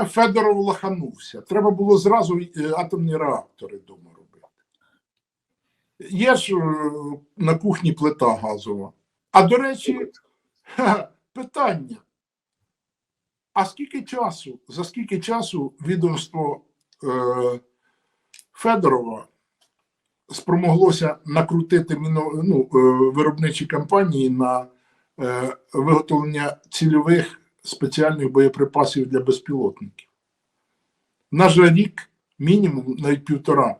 Федоров лоханувся. Треба було зразу е, атомні реактори вдома робити. Є ж е, на кухні плита газова. А до речі, питання. А скільки часу, за скільки часу відомство е, Федорова спромоглося накрутити ну, е, виробничі компанії на е, виготовлення цільових спеціальних боєприпасів для безпілотників? На же рік, мінімум, навіть півтора.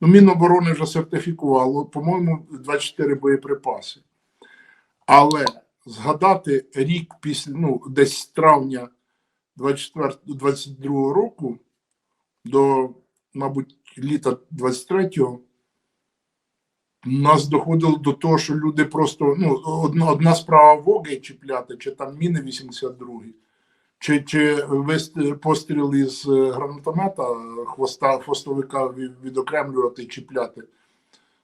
Ну, Міноборони вже сертифікувало, по-моєму, 24 боєприпаси. Але згадати рік після, ну, десь з травня 24-22 року до, мабуть, літа 23-го, нас доходило до того, що люди просто, ну, одна, одна справа воги чіпляти, чи там міни 82 чи, чи вис- постріли з е, гранатомета хвоста, хвостовика від- відокремлювати, чіпляти.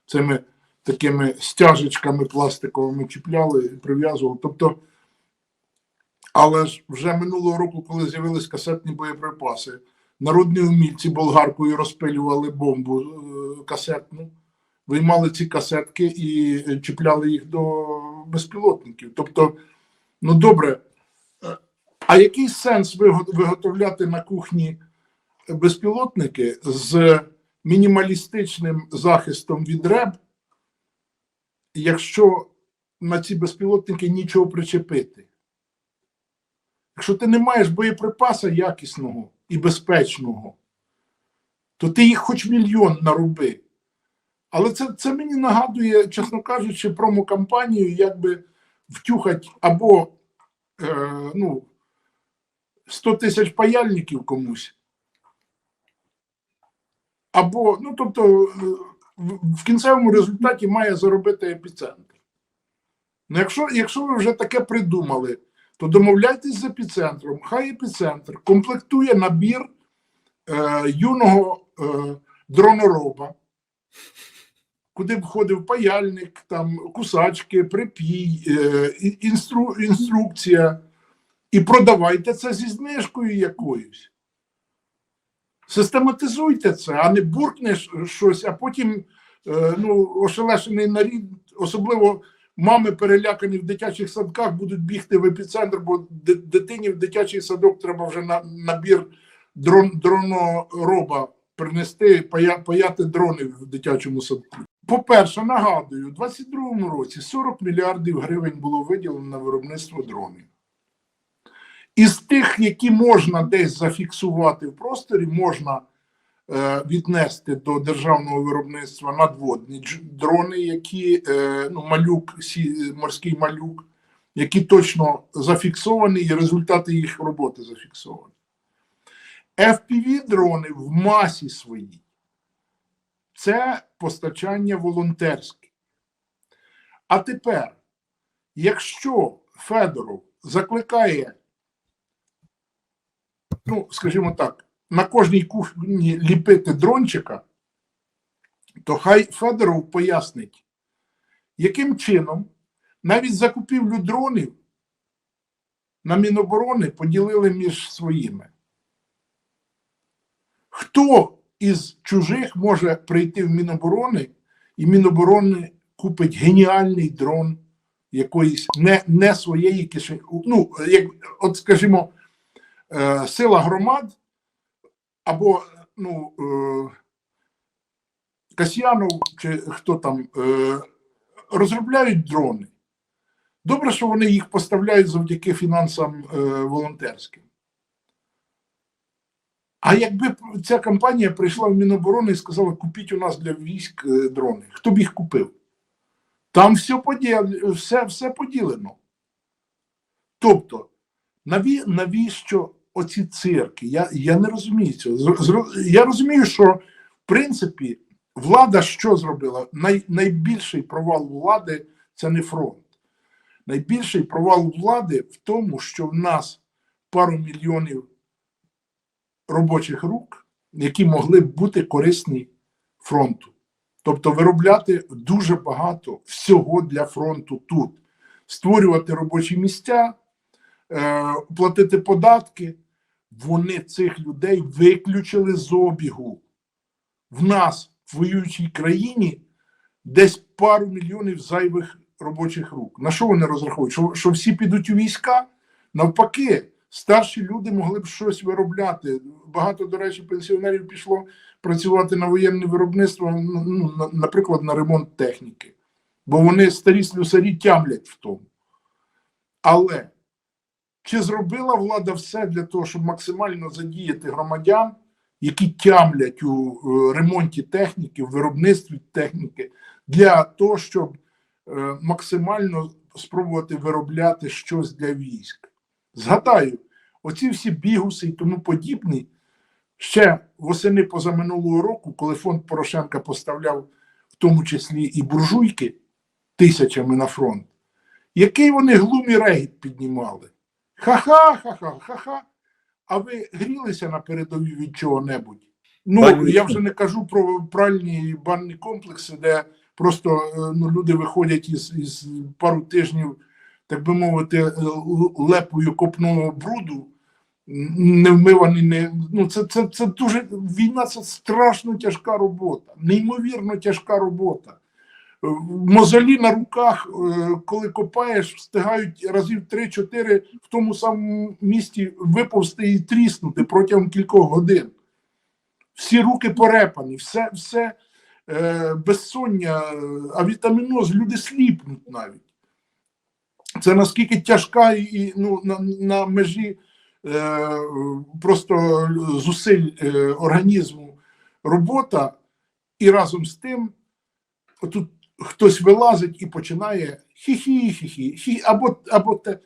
Цими такими стяжечками пластиковими чіпляли, і прив'язували. Тобто, але ж вже минулого року, коли з'явились касетні боєприпаси, народні умільці болгаркою розпилювали бомбу е, касетну, виймали ці касетки і е, чіпляли їх до безпілотників. Тобто, ну добре, е, а який сенс виготовляти на кухні безпілотники з мінімалістичним захистом від РЕБ, якщо на ці безпілотники нічого причепити? Якщо ти не маєш боєприпаса якісного і безпечного, то ти їх хоч мільйон нароби. Але це, це мені нагадує, чесно кажучи, промокампанію, якби втюхать або е, ну, 100 тисяч паяльників комусь, або, ну тобто, е, в кінцевому результаті має заробити епіцентр. Ну, якщо, якщо ви вже таке придумали, то домовляйтесь з епіцентром. Хай епіцентр комплектує набір е, юного е, дронороба, куди входив паяльник, там, кусачки, припій, е, інстру, інструкція. І продавайте це зі знижкою якоюсь. Систематизуйте це, а не буркнеш щось, а потім е, ну, ошелешений нарід, особливо мами перелякані в дитячих садках, будуть бігти в епіцентр, бо дитині в дитячий садок треба вже на набір дрон, дронороба принести, паяти дрони в дитячому садку. По-перше, нагадую, у 2022 році 40 мільярдів гривень було виділено на виробництво дронів. Із тих, які можна десь зафіксувати в просторі, можна е, віднести до державного виробництва надводні дрони, які е, ну, малюк, сі, морський малюк, які точно зафіксовані, і результати їх роботи зафіксовані. Fpv дрони в масі своїй це постачання волонтерське. А тепер, якщо Федоров закликає, ну, скажімо так, на кожній кухні ліпити дрончика, то хай Федоров пояснить, яким чином навіть закупівлю дронів на Міноборони поділили між своїми. Хто із чужих може прийти в Міноборони, і Міноборони купить геніальний дрон якоїсь не, не своєї кишені. Ну, як, от скажімо, е, сила громад або ну, е, Касьянов чи хто там е, розробляють дрони. Добре, що вони їх поставляють завдяки фінансам е, волонтерським. А якби ця компанія прийшла в Міноборони і сказала, купіть у нас для військ е, дрони, хто б їх купив? Там все, поділ... все, все поділено. Тобто, наві... навіщо оці цирки? Я, я не розумію цього. Зро- Я розумію, що в принципі влада що зробила? Най... Найбільший провал влади це не фронт. Найбільший провал влади в тому, що в нас пару мільйонів робочих рук, які могли б бути корисні фронту. Тобто виробляти дуже багато всього для фронту тут, створювати робочі місця, е, платити податки, вони цих людей виключили з обігу. В нас, в воюючій країні, десь пару мільйонів зайвих робочих рук. На що вони розраховують? Що, що всі підуть у війська? Навпаки, старші люди могли б щось виробляти. Багато, до речі, пенсіонерів пішло працювати на воєнне виробництво, ну, наприклад, на ремонт техніки. Бо вони старі слюсарі тямлять в тому. Але чи зробила влада все для того, щоб максимально задіяти громадян, які тямлять у е, ремонті техніки, в виробництві техніки, для того, щоб е, максимально спробувати виробляти щось для військ? Згадаю, оці всі бігуси і тому подібні, ще восени позаминулого року, коли фонд Порошенка поставляв в тому числі і буржуйки тисячами на фронт, який вони глумі регіт піднімали. Ха-ха, ха-ха, ха-ха. А ви грілися на передовій від чого-небудь? Ну, Банні. я вже не кажу про пральні банні комплекси, де просто е, ну, люди виходять із, із пару тижнів, так би мовити, е, лепою копного бруду, м, не ну, це, це, це дуже, війна це страшно тяжка робота, неймовірно тяжка робота. Е, Мозолі на руках, е, коли копаєш, встигають разів 3-4 в тому самому місці виповзти і тріснути протягом кількох годин. Всі руки порепані, все, все е, безсоння, авітаміноз, люди сліпнуть навіть. Це наскільки тяжка і ну, на, на межі е, просто зусиль е, організму робота, і разом з тим, отут хтось вилазить і починає хі-хі-хі-хі, хі, або, або те.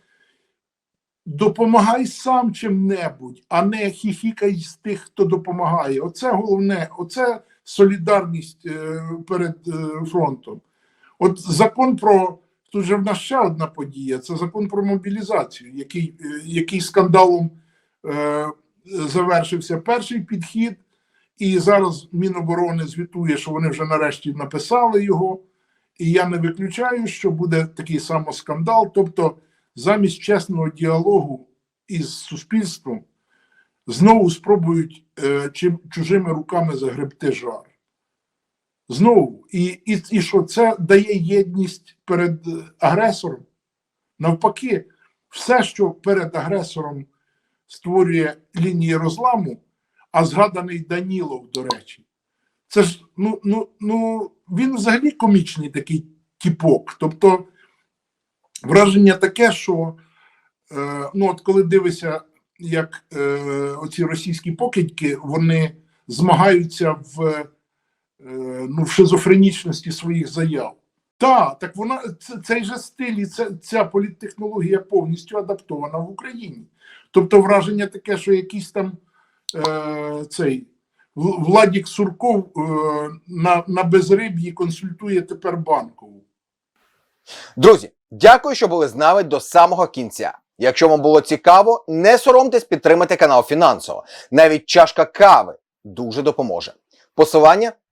Допомагай сам чим-небудь, а не хіхікай з тих, хто допомагає. Оце головне, оце солідарність е, перед е, фронтом. От закон про тут же в нас ще одна подія. Це закон про мобілізацію, який, е, який скандалом е, завершився перший підхід, і зараз Міноборони звітує, що вони вже нарешті написали його. І я не виключаю, що буде такий самий скандал. Тобто, замість чесного діалогу із суспільством знову спробують е, чим, чужими руками загребти жар. Знову, і, і, і що це дає єдність перед е, агресором? Навпаки, все, що перед агресором створює лінії розламу, а згаданий Данілов, до речі, це ж ну, ну, ну він взагалі комічний такий тіпок. Тобто враження таке, що е, ну, от коли дивишся, як е, оці російські покидьки, вони змагаються в, ну, в шизофренічності своїх заяв. Так, так вона цей же стиль і це, ця політтехнологія повністю адаптована в Україні. Тобто враження таке, що якийсь там е, цей Владік Сурков е, на, на безриб'ї консультує тепер банкову. Друзі, дякую, що були з нами до самого кінця. Якщо вам було цікаво, не соромтесь підтримати канал фінансово. Навіть чашка кави дуже допоможе. Посилання